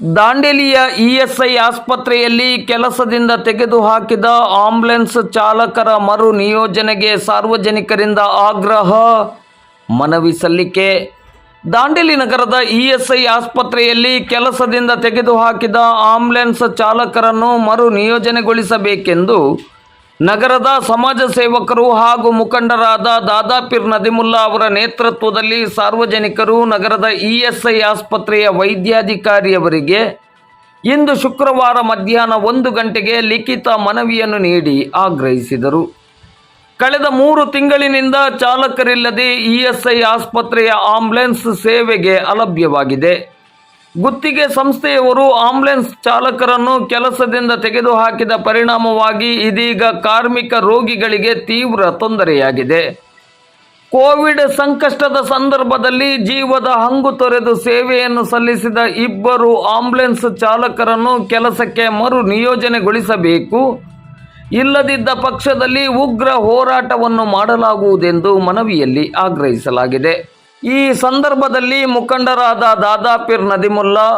ದಾಂಡೇಲಿಯ ESI ಆಸ್ಪತ್ರೆಯಲ್ಲಿ ಕೆಲಸದಿಂದ ತೆಗೆದುಹಾಕಿದ ಆಂಬ್ಯುಲೆನ್ಸ್ ಚಾಲಕರ ಮರು ನಿಯೋಜನೆಗೆ ಸಾರ್ವಜನಿಕರಿಂದ ಆಗ್ರಹ ಮನವಿ ಸಲ್ಲಿಕೆ. ದಾಂಡೇಲಿ ನಗರದ ಇಎಸ್ಐ ಆಸ್ಪತ್ರೆಯಲ್ಲಿ ಕೆಲಸದಿಂದ ತೆಗೆದುಹಾಕಿದ ಆಂಬ್ಯುಲೆನ್ಸ್ ಚಾಲಕರನ್ನು ಮರು ನಿಯೋಜನೆಗೊಳಿಸಬೇಕೆಂದು ನಗರದ ಸಮಾಜ ಸೇವಕರು ಹಾಗೂ ಮುಖಂಡರಾದ ದಾದಾಪೀರ್ ನದಿಮುಲ್ಲಾ ಅವರ ನೇತೃತ್ವದಲ್ಲಿ ಸಾರ್ವಜನಿಕರು ನಗರದ ಇಎಸ್ಐ ಆಸ್ಪತ್ರೆಯ ವೈದ್ಯಾಧಿಕಾರಿಯವರಿಗೆ ಇಂದು ಶುಕ್ರವಾರ ಮಧ್ಯಾಹ್ನ ಒಂದು ಗಂಟೆಗೆ ಲಿಖಿತ ಮನವಿಯನ್ನು ನೀಡಿ ಆಗ್ರಹಿಸಿದರು. ಕಳೆದ ಮೂರು ತಿಂಗಳಿನಿಂದ ಚಾಲಕರಿಲ್ಲದೆ ಇಎಸ್ಐ ಆಸ್ಪತ್ರೆಯ ಆಂಬ್ಯುಲೆನ್ಸ್ ಸೇವೆಗೆ ಅಲಭ್ಯವಾಗಿದೆ. ಗುತ್ತಿಗೆ ಸಂಸ್ಥೆಯವರು ಆಂಬ್ಯುಲೆನ್ಸ್ ಚಾಲಕರನ್ನು ಕೆಲಸದಿಂದ ತೆಗೆದುಹಾಕಿದ ಪರಿಣಾಮವಾಗಿ ಇದೀಗ ಕಾರ್ಮಿಕ ರೋಗಿಗಳಿಗೆ ತೀವ್ರ ತೊಂದರೆಯಾಗಿದೆ. ಕೋವಿಡ್ ಸಂಕಷ್ಟದ ಸಂದರ್ಭದಲ್ಲಿ ಜೀವದ ಹಂಗು ತೊರೆದು ಸೇವೆಯನ್ನು ಸಲ್ಲಿಸಿದ ಇಬ್ಬರು ಆಂಬ್ಯುಲೆನ್ಸ್ ಚಾಲಕರನ್ನು ಕೆಲಸಕ್ಕೆ ಮರು ನಿಯೋಜನೆಗೊಳಿಸಬೇಕು ಇಲ್ಲದಿದ್ದ ಪಕ್ಷದಲ್ಲಿ ಉಗ್ರ ಹೋರಾಟವನ್ನು ಮಾಡಲಾಗುವುದೆಂದು ಮನವಿಯಲ್ಲಿ ಆಗ್ರಹಿಸಲಾಗಿದೆ. ಈ ಸಂದರ್ಭದಲ್ಲಿ ಮುಖಂಡರಾದ ದಾದಾಪೀರ್ ನದಿಮುಲ್ಲಾ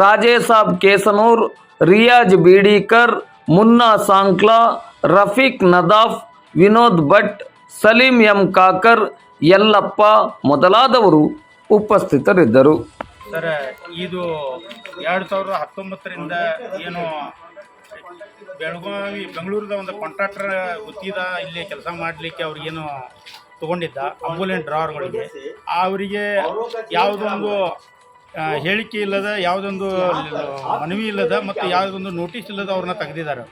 ರಾಜೇಸಾಬ್ ಕೇಸನೂರ್, ರಿಯಾಜ್ ಬೀಡೀಕರ್, ಮುನ್ನಾ ಸಾಂಕ್ಲಾ, ರಫೀಕ್ ನದಾಫ್, ವಿನೋದ್ ಭಟ್, ಸಲೀಂ ಎಂ ಕಾಕರ್, ಯಲ್ಲಪ್ಪ ಮೊದಲಾದವರು ಉಪಸ್ಥಿತರಿದ್ದರು. ಸರ್, ಇದು ಎರಡು ಸಾವಿರದ ಹತ್ತೊಂಬತ್ತರಿಂದ ಏನು ಬೆಳಗಾವಿ, ಬೆಂಗಳೂರದ ಒಂದು ಕಾಂಟ್ರಾಕ್ಟರ್ ಹುತ್ತಿದ ಇಲ್ಲಿ ಕೆಲಸ ಮಾಡಲಿಕ್ಕೆ ಅವ್ರಿಗೇನು ತಗೊಂಡಿದ್ದ ಆಂಬುಲೆನ್ಸ್ ಡ್ರಾವರ್ಗಳಿಗೆ. ಅವರಿಗೆ ಯಾವುದೊಂದು ಹೇಳಿಕೆ ಇಲ್ಲದ ಯಾವುದೊಂದು ಮನವಿ ಇಲ್ಲದ ಮತ್ತು ಯಾವುದೊಂದು ನೋಟಿಸ್ ಇಲ್ಲದ ಅವ್ರನ್ನ ತೆಗೆದಿದ್ದಾರೆ.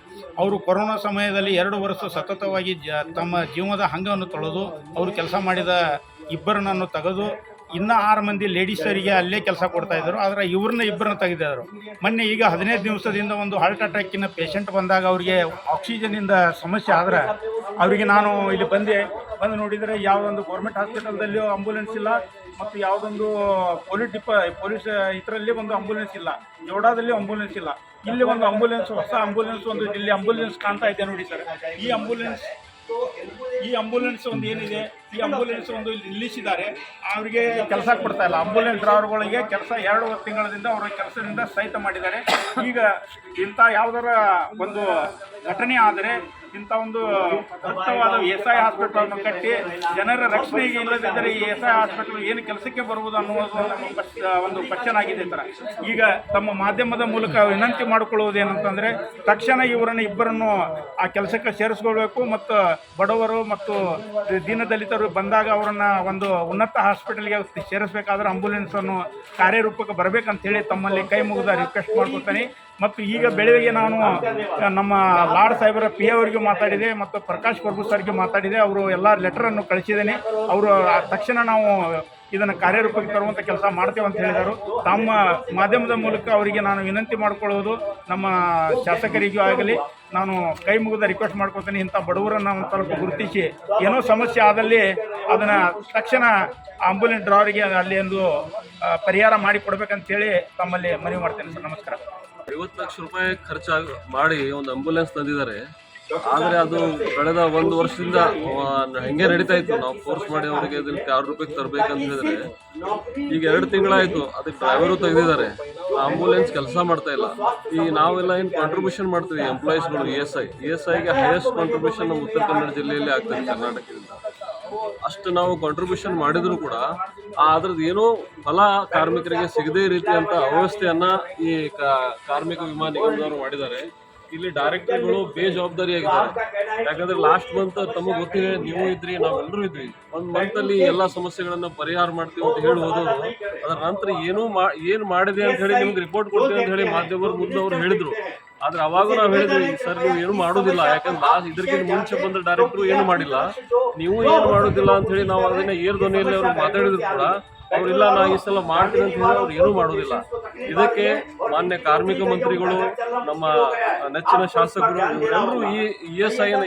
ಅವರು ಕೊರೋನಾ ಸಮಯದಲ್ಲಿ ಎರಡು ವರ್ಷ ಸತತವಾಗಿ ಜ ತಮ್ಮ ಜೀವನದ ಹಂಗವನ್ನು ತೊಳೆದು ಅವರು ಕೆಲಸ ಮಾಡಿದ ಇಬ್ಬರನ್ನು ತೆಗೆದು ಇನ್ನು ಆರು ಮಂದಿ ಲೇಡೀಸರಿಗೆ ಅಲ್ಲೇ ಕೆಲಸ ಕೊಡ್ತಾ ಇದ್ದರು. ಆದ್ರೆ ಇವ್ರನ್ನ ಇಬ್ಬರನ್ನ ತೆಗೆದಿದ್ರು. ಮೊನ್ನೆ ಈಗ ಹದಿನೈದು ದಿವಸದಿಂದ ಒಂದು ಹಾರ್ಟ್ ಅಟ್ಯಾಕಿನ ಪೇಷಂಟ್ ಬಂದಾಗ ಅವರಿಗೆ ಆಕ್ಸಿಜನಿಂದ ಸಮಸ್ಯೆ ಆದ್ರೆ ಅವರಿಗೆ ನಾನು ಇಲ್ಲಿ ಬಂದೆ. ಬಂದು ನೋಡಿದರೆ ಯಾವುದೊಂದು ಗೌರ್ಮೆಂಟ್ ಹಾಸ್ಪಿಟಲ್ದಲ್ಲಿಯೂ ಆಂಬುಲೆನ್ಸ್ ಇಲ್ಲ, ಮತ್ತು ಯಾವುದೊಂದು ಪೊಲೀಸ್ ಡಿಪ ಪೊಲೀಸ್ ಇದರಲ್ಲಿ ಒಂದು ಆಂಬುಲೆನ್ಸ್ ಇಲ್ಲ. ಜೋಡಾದಲ್ಲಿ ಆಂಬುಲೆನ್ಸ್ ಇಲ್ಲ. ಇಲ್ಲಿ ಒಂದು ಆಂಬುಲೆನ್ಸ್ ಹೊಸ ಆಂಬುಲೆನ್ಸ್ ಒಂದು, ಇಲ್ಲಿ ಆಂಬುಲೆನ್ಸ್ ಕಾಣ್ತಾ ಇದೆ ನೋಡಿ ಸರ್. ಈ ಆಂಬುಲೆನ್ಸ್ ಈ ಅಂಬುಲೆನ್ಸ್ ಒಂದು ಏನಿದೆ, ಈ ಆಂಬ್ಯುಲೆನ್ಸ್ ಒಂದು ಇಲ್ಲಿ ನಿಲ್ಲಿಸಿದ್ದಾರೆ ಅವರಿಗೆ ಕೆಲಸ ಕೊಡ್ತಾ ಇಲ್ಲ. ಆಂಬುಲೆನ್ಸ್ ಡ್ರೈವರ್ಗಳಿಗೆ ಕೆಲಸ ಎರಡು ತಿಂಗಳಿಂದ ಅವರ ಕೆಲಸದಿಂದ ಸಹಿತ ಮಾಡಿದ್ದಾರೆ. ಈಗ ಇಂಥ ಯಾವುದರ ಒಂದು ಘಟನೆ ಆದರೆ ಇಂಥ ಒಂದು ದಟ್ಟವಾದ ಎಸ್ ಐ ಹಾಸ್ಪಿಟಲನ್ನು ಕಟ್ಟಿ ಜನರ ರಕ್ಷಣೆಗೆ ಇಲ್ಲದಿದ್ದರೆ ಈ ಎಸ್ ಐ ಹಾಸ್ಪಿಟಲ್ ಏನು ಕೆಲಸಕ್ಕೆ ಬರುವುದು ಅನ್ನುವುದು ಒಂದು ಕ್ವಶನ್ ಆಗಿದೆ ಸರ್ ಈಗ ತಮ್ಮ ಮಾಧ್ಯಮದ ಮೂಲಕ ವಿನಂತಿ ಮಾಡಿಕೊಳ್ಳುವುದು ಏನಂತಂದರೆ ತಕ್ಷಣ ಇವರನ್ನು ಇಬ್ಬರನ್ನು ಆ ಕೆಲಸಕ್ಕೆ ಸೇರಿಸ್ಕೊಳ್ಬೇಕು ಮತ್ತು ಬಡವರು ಮತ್ತು ದೀನದಲಿತರು ಬಂದಾಗ ಅವರನ್ನು ಒಂದು ಉನ್ನತ ಹಾಸ್ಪಿಟಲ್ಗೆ ಸೇರಿಸಬೇಕಾದ್ರೆ ಆಂಬುಲೆನ್ಸನ್ನು ಕಾರ್ಯರೂಪಕ್ಕೆ ಬರಬೇಕಂತೇಳಿ ತಮ್ಮಲ್ಲಿ ಕೈ ಮುಗಿದ ರಿಕ್ವೆಸ್ಟ್ ಮಾಡ್ಕೊತೀನಿ ಮತ್ತು ಈಗ ಬೆಳಗ್ಗೆ ನಾನು ನಮ್ಮ ಲಾರ್ಡ್ ಸಾಹೇಬರ ಪಿ ಅವರಿಗೆ ಮಾತಾಡಿದೆ ಮತ್ತು ಪ್ರಕಾಶ್ ಪ್ರಭು ಸರ್ಗೆ ಮಾತಾಡಿದೆ. ಅವರು ಎಲ್ಲ ಲೆಟರನ್ನು ಕಳಿಸಿದ್ದೇನೆ. ಅವರು ತಕ್ಷಣ ನಾವು ಇದನ್ನು ಕಾರ್ಯರೂಪಕ್ಕೆ ತರುವಂಥ ಕೆಲಸ ಮಾಡ್ತೇವೆ ಅಂತ ಹೇಳಿದರು. ತಮ್ಮ ಮಾಧ್ಯಮದ ಮೂಲಕ ಅವರಿಗೆ ನಾನು ವಿನಂತಿ ಮಾಡಿಕೊಳ್ಳೋದು ನಮ್ಮ ಶಾಸಕರಿಗೂ ಆಗಲಿ, ನಾನು ಕೈ ಮುಗಿದ ರಿಕ್ವೆಸ್ಟ್ ಮಾಡ್ಕೊತೇನೆ, ಇಂಥ ಬಡವರನ್ನು ಒಂದು ಸ್ವಲ್ಪ ಗುರುತಿಸಿ. ಏನೋ ಸಮಸ್ಯೆ ಆದಲ್ಲಿ ಅದನ್ನು ತಕ್ಷಣ ಆಂಬುಲೆನ್ಸ್ ಡ್ರೈವರಿಗೆ ಅಲ್ಲಿ ಒಂದು ಪರಿಹಾರ ಮಾಡಿ ಕೊಡ್ಬೇಕಂತೇಳಿ ತಮ್ಮಲ್ಲಿ ಮನವಿ ಮಾಡ್ತೇನೆ ಸರ್. ನಮಸ್ಕಾರ. ಐವತ್ತು ಲಕ್ಷ ರೂಪಾಯಿ ಖರ್ಚಾಗಿ ಮಾಡಿ ಒಂದು ಆಂಬುಲೆನ್ಸ್ ತಂದಿದ್ದಾರೆ. ಆದರೆ ಅದು ಕಳೆದ ಒಂದು ವರ್ಷದಿಂದ ಹೆಂಗೆ ನಡೀತಾ ಇತ್ತು. ನಾವು ಫೋರ್ಸ್ ಮಾಡಿ ಅವರಿಗೆ ಇದಕ್ಕೆ ಆರು ರೂಪಾಯಿ ತರಬೇಕಂತ ಹೇಳಿದ್ರೆ, ಈಗ ಎರಡು ತಿಂಗಳಾಯಿತು, ಅದಕ್ಕೆ ಡ್ರೈವರು ತೆಗೆದಿದ್ದಾರೆ. ಆಂಬುಲೆನ್ಸ್ ಕೆಲಸ ಮಾಡ್ತಾ ಇಲ್ಲ. ಈ ನಾವೆಲ್ಲ ಏನು ಕಾಂಟ್ರಿಬ್ಯೂಷನ್ ಮಾಡ್ತೀವಿ ಎಂಪ್ಲಾಯೀಸ್ಗಳು E S I E S ಐಗೆ highest contribution ನಮ್ಮ ಉತ್ತರ ಕನ್ನಡ ಜಿಲ್ಲೆಯಲ್ಲಿ ಆಗ್ತದೆ ಕರ್ನಾಟಕದಿಂದ. ಅಷ್ಟು ನಾವು ಕಾಂಟ್ರಿಬ್ಯೂಷನ್ ಮಾಡಿದರೂ ಕೂಡ ಅದ್ರದ್ದು ಏನೋ ಫಲ ಕಾರ್ಮಿಕರಿಗೆ ಸಿಗದೇ ರೀತಿಯಂತ ಅವ್ಯವಸ್ಥೆಯನ್ನ ಈ ಕಾರ್ಮಿಕ ವಿಮಾ ನಿಗಮದವರು ಮಾಡಿದ್ದಾರೆ. ಇಲ್ಲಿ ಡೈರೆಕ್ಟರ್ಗಳು ಬೇಜವಾಬ್ದಾರಿಯಾಗಿದ್ದಾರೆ. ಯಾಕಂದ್ರೆ ಲಾಸ್ಟ್ ಮಂತ್ ತಮಗೆ ಗೊತ್ತಿದೆ, ನೀವು ಇದ್ರಿ, ನಾವೆಲ್ಲರೂ ಇದ್ವಿ. ಒಂದು ಮಂತ್ ಅಲ್ಲಿ ಎಲ್ಲಾ ಸಮಸ್ಯೆಗಳನ್ನ ಪರಿಹಾರ ಮಾಡ್ತೀವಿ ಅಂತ ಹೇಳಿ ಅದರ ನಂತರ ಏನೂ ಮಾ ಏನ್ ಮಾಡಿದೆ ಅಂತ ಹೇಳಿ ನಿಮ್ಗೆ ರಿಪೋರ್ಟ್ ಕೊಡ್ತೀವಿ ಅಂತ ಹೇಳಿ ಮಾಧ್ಯಮ ಮುಂದೆ ಅವ್ರು ಹೇಳಿದ್ರು. ಆದ್ರೆ ಅವಾಗ ನಾವು ಹೇಳಿದ್ವಿ ಸರ್ ನೀವು ಏನು ಮಾಡೋದಿಲ್ಲ, ಯಾಕಂದ್ರೆ ಲಾಸ್ಟ್ ಇದಕ್ಕಿಂತ ಮುಂಚೆ ಬಂದ ಡೈರೆಕ್ಟ್ರು ಏನು ಮಾಡಿಲ್ಲ. ನೀವು ಏನು ಮಾಡೋದಿಲ್ಲ ಅಂತ ಹೇಳಿ ನಾವು ಅದನ್ನ ಏರ್ ಧ್ವನಿಯಲ್ಲಿ ಅವ್ರು ಮಾತಾಡಿದ್ರು ಕೂಡ, ಅವ್ರು ಇಲ್ಲ ನಾ ಈ ಸಲ ಮಾಡ್ತೀನಿ ಅಂತ ಹೇಳಿ ಅವ್ರು ಏನೂ ಮಾಡೋದಿಲ್ಲ. ಇದಕ್ಕೆ ಮಾನ್ಯ ಕಾರ್ಮಿಕ ಮಂತ್ರಿಗಳು, ನಮ್ಮ ನೆಚ್ಚಿನ ಶಾಸಕರು, ಇವರೆಲ್ಲರೂ ಈ ಇ ಎಸ್ ಐ ಏನು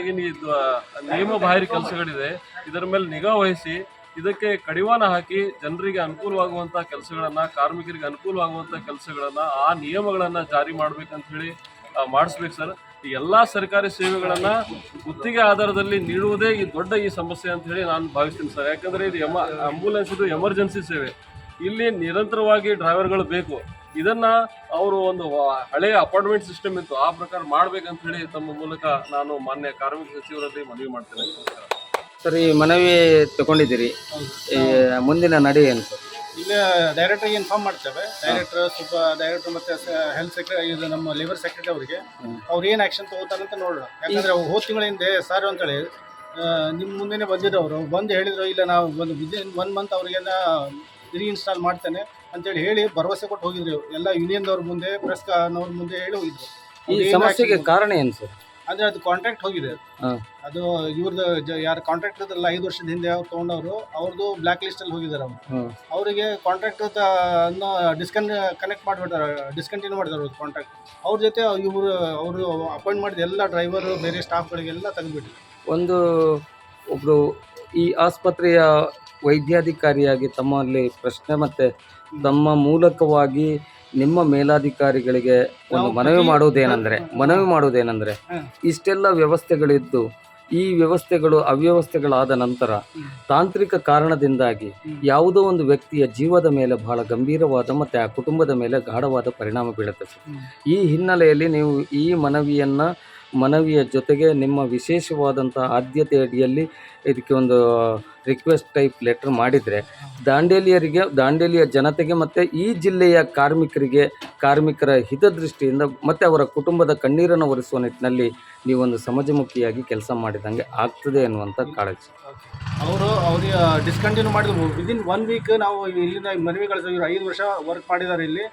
ನಿಯಮ ಬಾಹಿರ ಕೆಲಸಗಳಿದೆ, ಇದರ ಮೇಲೆ ನಿಗಾ ವಹಿಸಿ, ಇದಕ್ಕೆ ಕಡಿವಾಣ ಹಾಕಿ ಜನರಿಗೆ ಅನುಕೂಲವಾಗುವಂಥ ಕೆಲಸಗಳನ್ನ, ಕಾರ್ಮಿಕರಿಗೆ ಅನುಕೂಲವಾಗುವಂಥ ಕೆಲಸಗಳನ್ನ, ಆ ನಿಯಮಗಳನ್ನ ಜಾರಿ ಮಾಡ್ಬೇಕಂತ ಹೇಳಿ ಮಾಡಿಸ್ಬೇಕು ಸರ್. ಈ ಎಲ್ಲ ಸರ್ಕಾರಿ ಸೇವೆಗಳನ್ನ ಗುತ್ತಿಗೆ ಆಧಾರದಲ್ಲಿ ನೀಡುವುದೇ ಈ ದೊಡ್ಡ ಈ ಸಮಸ್ಯೆ ಅಂತ ಹೇಳಿ ನಾನು ಭಾವಿಸ್ತೀನಿ ಸರ್. ಯಾಕಂದ್ರೆ ಇದು ಎಮ ಆಂಬುಲೆನ್ಸ್ ಇದು ಎಮರ್ಜೆನ್ಸಿ ಸೇವೆ. ಇಲ್ಲಿ ನಿರಂತರವಾಗಿ ಡ್ರೈವರ್ಗಳು ಬೇಕು. ಇದನ್ನ ಅವರು ಒಂದು ಹಳೆಯ ಅಪಾರ್ಟ್ಮೆಂಟ್ ಸಿಸ್ಟಮ್ ಇತ್ತು. ಆ ಪ್ರಕಾರ ಮಾಡ್ಬೇಕಂತ ಹೇಳಿ ತಮ್ಮ ಮೂಲಕ ನಾನು ಮಾನ್ಯ ಕಾರ್ಮಿಕ ಸಚಿವರಲ್ಲಿ ಮನವಿ ಮಾಡ್ತೇನೆ. ಸರ್ ಈ ಮನವಿ ತಗೊಂಡಿದ್ದೀರಿ. ಮುಂದಿನ ನಡೆ ಏನು ಸರ್? ಈಗ ಡೈರೆಕ್ಟ್ರಿಗೆ ಇನ್ಫಾರ್ಮ್ ಮಾಡ್ತೇವೆ. ಡೈರೆಕ್ಟರ್ ಸ್ವಲ್ಪ ಡೈರೆಕ್ಟರ್ ಮತ್ತೆ ಹೆಲ್ತ್ ಸೆಕ್ರೆಟರಿ ಇದು ನಮ್ಮ ಲೇಬರ್ ಸೆಕ್ರೆಟರಿ ಅವರಿಗೆ. ಅವ್ರು ಏನು ಆ್ಯಕ್ಷನ್ ತಗೋತಾರಂತ ನೋಡೋಣ. ಯಾಕಂದ್ರೆ ಹೋದ ತಿಂಗಳ ಹಿಂದೆ ಸರ್ ಅಂತೇಳಿ ನಿಮ್ಮ ಮುಂದೆನೇ ಬಂದಿದ್ದವರು. ಬಂದು ಹೇಳಿದ್ರು ಇಲ್ಲ ನಾವು ಒಂದು ವಿದಿನ್ ಒನ್ ಮಂತ್ ಅವ್ರಿಗೆಲ್ಲ ರೀಇನ್ಸ್ಟಾಲ್ ಮಾಡ್ತೇನೆ. ಅಂತೇಳಿ ಹೇಳಿ ಭರವಸೆ ಕೊಟ್ಟು ಹೋಗಿದ್ರು ಎಲ್ಲ ಯೂನಿಯನ್ದವ್ರ ಮುಂದೆ ಪ್ರೆಸ್ ಅವ್ರ ಮುಂದೆ ಹೇಳಿ ಹೋಗಿದ್ರು. ಈ ಸಮಸ್ಯೆಗೆ ಕಾರಣ ಏನು ಸರ್ ಅಂದ್ರೆ ಅದು ಕಾಂಟ್ರಾಕ್ಟ್ ಹೋಗಿದೆ. ಅದು ಇವ್ರದ್ದು ಯಾರು ಕಾಂಟ್ರಾಕ್ಟ್ ಇದ್ರಲ್ಲ ಐದು ವರ್ಷದ ಹಿಂದೆ ಅವ್ರು ತಗೊಂಡವ್ರು ಅವ್ರದ್ದು ಬ್ಲ್ಯಾಕ್ ಲಿಸ್ಟಲ್ಲಿ ಹೋಗಿದ್ದಾರೆ ಅವರು. ಅವರಿಗೆ ಕಾಂಟ್ರಾಕ್ಟ್ ಅನ್ನು ಡಿಸ್ಕನ್ ಕನೆಕ್ಟ್ ಮಾಡಿಬಿಟ್ಟಾರೆ ಡಿಸ್ಕಂಟಿನ್ಯೂ ಮಾಡಿದಾರೆ ಅವ್ರ ಕಾಂಟ್ರಾಕ್ಟ್ ಅವ್ರ ಜೊತೆ ಇವರು ಅವರು ಅಪಾಯಿಂಟ್ ಮಾಡಿದ ಎಲ್ಲ ಡ್ರೈವರು ಬೇರೆ ಸ್ಟಾಫ್ಗಳಿಗೆಲ್ಲ ತೆಗೆದುಬಿಟ್ಟು ಒಂದು ಒಬ್ಬರು ಈ ಆಸ್ಪತ್ರೆಯ ವೈದ್ಯಾಧಿಕಾರಿಯಾಗಿ ತಮ್ಮಲ್ಲಿ ಪ್ರಶ್ನೆ ಮತ್ತೆ ತಮ್ಮ ಮೂಲಕವಾಗಿ ನಿಮ್ಮ ಮೇಲಾಧಿಕಾರಿಗಳಿಗೆ ಒಂದು ಮನವಿ ಮಾಡುವುದೇನೆಂದರೆ ಮನವಿ ಮಾಡುವುದೇನೆಂದ್ರೆ. ಇಷ್ಟೆಲ್ಲ ವ್ಯವಸ್ಥೆಗಳಿದ್ದು ಈ ವ್ಯವಸ್ಥೆಗಳು ಅವ್ಯವಸ್ಥೆಗಳಾದ ನಂತರ ತಾಂತ್ರಿಕ ಕಾರಣದಿಂದಾಗಿ ಯಾವುದೋ ಒಂದು ವ್ಯಕ್ತಿಯ ಜೀವದ ಮೇಲೆ ಬಹಳ ಗಂಭೀರವಾದ ಮತ್ತು ಆ ಕುಟುಂಬದ ಮೇಲೆ ಗಾಢವಾದ ಪರಿಣಾಮ ಬೀಳುತ್ತದೆ ಈ ಹಿನ್ನೆಲೆಯಲ್ಲಿ ನೀವು ಈ ಮನವಿಯನ್ನ ಮನವಿಯ ಜೊತೆಗೆ ನಿಮ್ಮ ವಿಶೇಷವಾದಂಥ ಆದ್ಯತೆ ಅಡಿಯಲ್ಲಿ ಇದಕ್ಕೆ ಒಂದು ರಿಕ್ವೆಸ್ಟ್ ಟೈಪ್ ಲೆಟರ್ ಮಾಡಿದರೆ ದಾಂಡೇಲಿಯರಿಗೆ, ದಾಂಡೇಲಿಯ ಜನತೆಗೆ ಮತ್ತು ಈ ಜಿಲ್ಲೆಯ ಕಾರ್ಮಿಕರಿಗೆ, ಕಾರ್ಮಿಕರ ಹಿತದೃಷ್ಟಿಯಿಂದ ಮತ್ತು ಅವರ ಕುಟುಂಬದ ಕಣ್ಣೀರನ್ನು ಒರೆಸುವ ನಿಟ್ಟಿನಲ್ಲಿ ನೀವೊಂದು ಸಮಾಜಮುಖಿಯಾಗಿ ಕೆಲಸ ಮಾಡಿದಂಗೆ ಆಗ್ತದೆ ಅನ್ನುವಂಥ ಕಾಳಜಿ. ಅವರು ಅವ್ರಿಗೆ ಡಿಸ್ಕಂಟಿನ್ಯೂ ಮಾಡಿದ್ರು. ವಿದಿನ್ ಒನ್ ವೀಕ್ ನಾವು ಇಲ್ಲಿಂದ ಮನವಿ ಕಳಿಸಿದ್ರು. ಐದು ವರ್ಷ ವರ್ಕ್ ಮಾಡಿದ್ದಾರೆ ಇಲ್ಲಿ.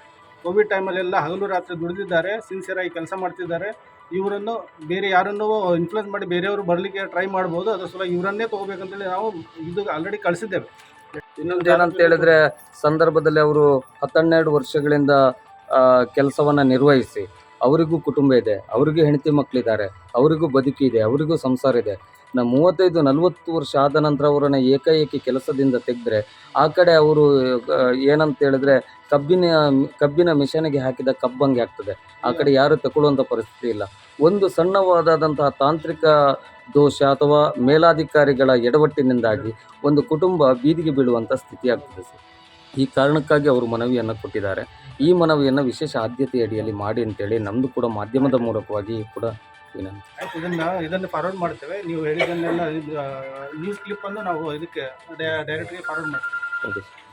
ಕೋವಿಡ್ ಟೈಮಲ್ಲೆಲ್ಲ ಹಗಲು ರಾತ್ರಿ ದುಡಿದಿದ್ದಾರೆ ಸಿನ್ಸಿಯರ್ ಆಗಿ ಕೆಲಸ ಮಾಡ್ತಿದ್ದಾರೆ. ಇವರನ್ನು ಬೇರೆ ಯಾರನ್ನೂ ಇನ್ಫ್ಲುಯೆನ್ಸ್ ಮಾಡಿ ಬೇರೆಯವರು ಬರಲಿಕ್ಕೆ ಟ್ರೈ ಮಾಡ್ಬೋದು. ಅದ್ರ ಸಲ ಇವರನ್ನೇ ತೊಗೋಬೇಕಂತೇಳಿ ನಾವು ಇದು ಆಲ್ರೆಡಿ ಕಳಿಸಿದ್ದೇವೆ. ಇನ್ನೊಂದು ಏನಂತ ಹೇಳಿದ್ರೆ, ಸಂದರ್ಭದಲ್ಲಿ ಅವರು ಹತ್ತೆರಡು ವರ್ಷಗಳಿಂದ ಕೆಲಸವನ್ನು ನಿರ್ವಹಿಸಿ, ಅವರಿಗೂ ಕುಟುಂಬ ಇದೆ, ಅವರಿಗೂ ಹೆಂಡತಿ ಮಕ್ಕಳಿದ್ದಾರೆ ಅವರಿಗೂ ಬದುಕಿದೆ, ಅವರಿಗೂ ಸಂಸಾರ ಇದೆ. ಮೂವತ್ತೈದು, ನಲವತ್ತು ವರ್ಷ ಆದ ನಂತರ ಅವರನ್ನ ಏಕಾಏಕಿ ಕೆಲಸದಿಂದ ತೆಗೆದ್ರೆ, ಆ ಕಡೆ ಅವರು ಏನಂತ ಹೇಳಿದ್ರೆ ಕಬ್ಬಿನ ಕಬ್ಬಿನ ಮಿಷನಿಗೆ ಹಾಕಿದ ಕಬ್ಬಂಗೆ ಆಗ್ತದೆ. ಆ ಕಡೆ ಯಾರು ತಗೊಳ್ಳುವಂಥ ಪರಿಸ್ಥಿತಿ ಇಲ್ಲ. ಒಂದು ಸಣ್ಣವಾದಂತಹ ತಾಂತ್ರಿಕ ದೋಷ ಅಥವಾ ಮೇಲಾಧಿಕಾರಿಗಳ ಎಡವಟ್ಟಿನಿಂದಾಗಿ ಒಂದು ಕುಟುಂಬ ಬೀದಿಗೆ ಬೀಳುವಂಥ ಸ್ಥಿತಿ ಆಗ್ತದೆ ಈ ಕಾರಣಕ್ಕಾಗಿ ಅವರು ಮನವಿಯನ್ನು ಕೊಟ್ಟಿದ್ದಾರೆ. ಈ ಮನವಿಯನ್ನು ವಿಶೇಷ ಆದ್ಯತೆಯ ಅಡಿಯಲ್ಲಿ ಮಾಡಿ ಅಂತೇಳಿ ನಮ್ಮದು ಕೂಡ ಮಾಧ್ಯಮದ ಮೂಲಕವಾಗಿ ಕೂಡ ಆಯ್ತು ಇದನ್ನು ಇದನ್ನು ಫಾರ್ವರ್ಡ್ ಮಾಡ್ತೇವೆ. ನೀವು ಹೇಳಿದ್ದನ್ನೆಲ್ಲ ನ್ಯೂಸ್ ಕ್ಲಿಪ್ಪನ್ನು ನಾವು ಇದಕ್ಕೆ ಡೈರೆಕ್ಟ್ಗೆ ಫಾರ್ವರ್ಡ್ ಮಾಡ್ತೇವೆ. Okay sir.